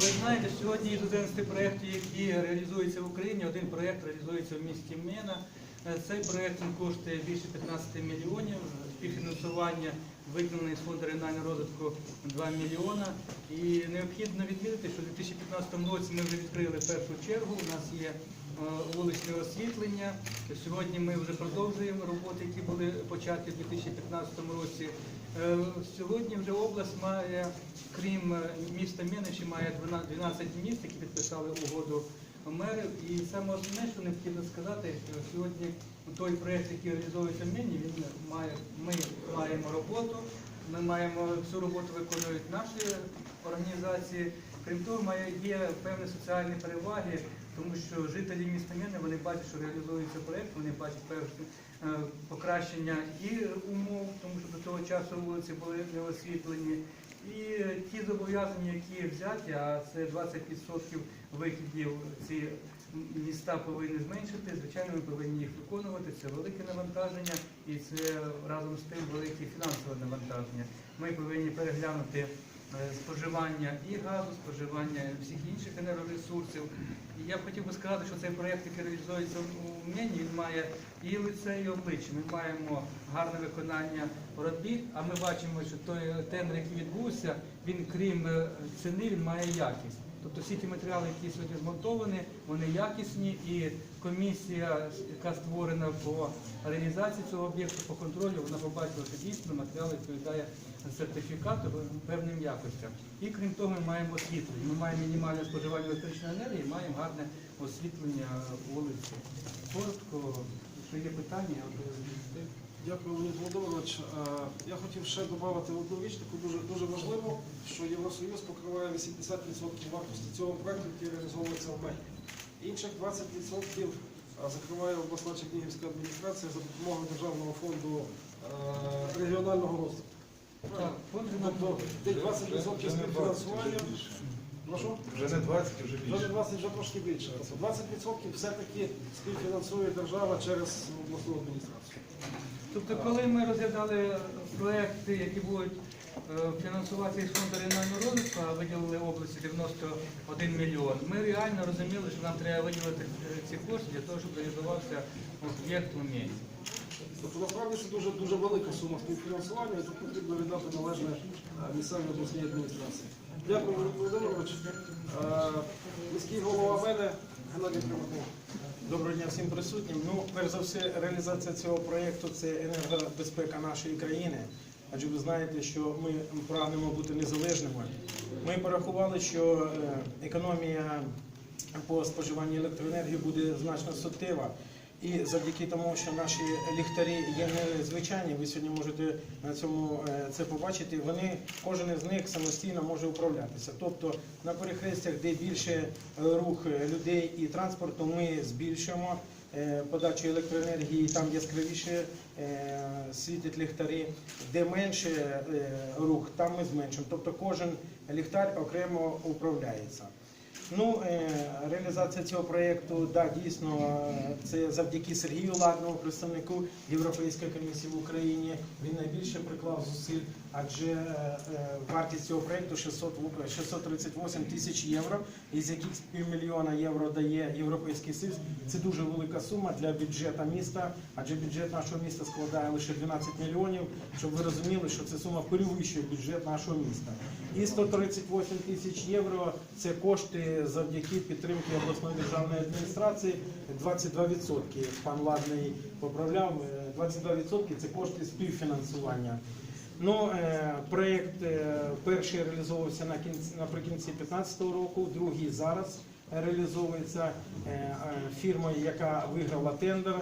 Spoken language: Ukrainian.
Ви знаєте, сьогодні із 11 проєктів, які реалізуються в Україні, один проєкт реалізується в місті Мена. Е, Цей проєкт коштує більше 15 мільйонів. Співфінансування виділене з фонду регіонального розвитку 2 мільйона. І необхідно відмітити, що у 2015 році ми вже відкрили першу чергу. У нас є вуличне освітлення. Сьогодні ми вже продовжуємо роботи, які були початі у 2015 році. Е, Сьогодні вже область має, крім е, міста Мениші, має 12 12 міст, які підписали угоду мерів. І саме основне, що необхідно сказати, що сьогодні той проєкт, який реалізовується в Мені, він має, ми маємо роботу, ми маємо всю роботу виконують наші організації. Крім того, є певні соціальні переваги, тому що жителі міста Міни вони бачать, що реалізується проєкт, вони бачать е, покращення і умов, тому що до того часу вулиці були не освітлені. І ті зобов'язання, які взяті, а це 20% вихідів ці міста повинні зменшити. Звичайно, ми повинні їх виконувати. Це велике навантаження і це разом з тим велике фінансове навантаження. Ми повинні переглянути споживання і газу, споживання всіх інших енергоресурсів. І я б хотів би сказати, що цей проєкт, який реалізується у Мені, він має і лице, і обличчя. Ми маємо гарне виконання робіт, а ми бачимо, що той тендер, який відбувся, він крім е, ціни, він має якість. Тобто всі ті матеріали, які сьогодні змонтовані, вони якісні, і комісія, яка створена по реалізації цього об'єкту, по контролю, вона побачила, що дійсно матеріал відповідає сертифікату певним якостям. І крім того, ми маємо освітлення. Ми маємо мінімальне споживання електричної енергії, маємо гарне освітлення вулиці. Коротко, якщо є питання, я відповісти. Дякую, Леонід Володимирович. Е, Я хотів ще додати одну річ, таку дуже, дуже важливу, що Євросоюз покриває 80% вартості цього проекту, який реалізовується в Мені. Інших 20% закриває обласна Чернігівська адміністрація за допомогою Державного фонду е, регіонального розвитку. Тобто тих 20% співфінансування. Прошу? Вже не 20, вже Вже більше. 20 вже трошки більше. Тобто 20% все-таки співфінансує держава через обласну адміністрацію. Тобто, коли ми розглядали проекти, які будуть е, фінансуватися із фонду регіонального розвитку, а виділили області 91 мільйон, ми реально розуміли, що нам треба виділити е, ці кошти для того, щоб реалізувався об'єкт у місті. Тобто насправді це дуже дуже велика сума співфінансування, і тут потрібно віддати належне е, місцевій обласній адміністрації. Дякую, Володимир Володимирович. Міський голова мене. Доброго дня всім присутнім. Ну, перш за все, реалізація цього проєкту це енергобезпека нашої країни. Адже ви знаєте, що ми прагнемо бути незалежними. Ми порахували, що е, економія по споживанню електроенергії буде значно суттєва. І завдяки тому, що наші ліхтарі є незвичайні, ви сьогодні можете на цьому е, це побачити. Вони кожен із них самостійно може управлятися. Тобто на перехрестях, де більше е, рух людей і транспорту, ми збільшуємо е, подачу електроенергії, там яскравіше світять ліхтарі, де менше рух, там ми зменшуємо. Тобто кожен ліхтар окремо управляється. Ну, е, реалізація цього проєкту, да, дійсно, е, це завдяки Сергію Ладному, представнику Європейської комісії в Україні. Він найбільше приклав зусиль, адже е, е, вартість цього проєкту 600, 638 тисяч євро, із яких півмільйона євро дає Європейський Союз. Це дуже велика сума для бюджету міста, адже бюджет нашого міста складає лише 12 мільйонів, щоб ви розуміли, що ця сума перевищує бюджет нашого міста. І 138 тисяч євро це кошти завдяки підтримки обласної державної адміністрації. 22% пан Ладний поправляв. е, 22% це кошти співфінансування. Ну, е, проєкт е, перший реалізовувався на кінці наприкінці 2015 року, другий зараз реалізовується е, фірмою, яка виграла тендер.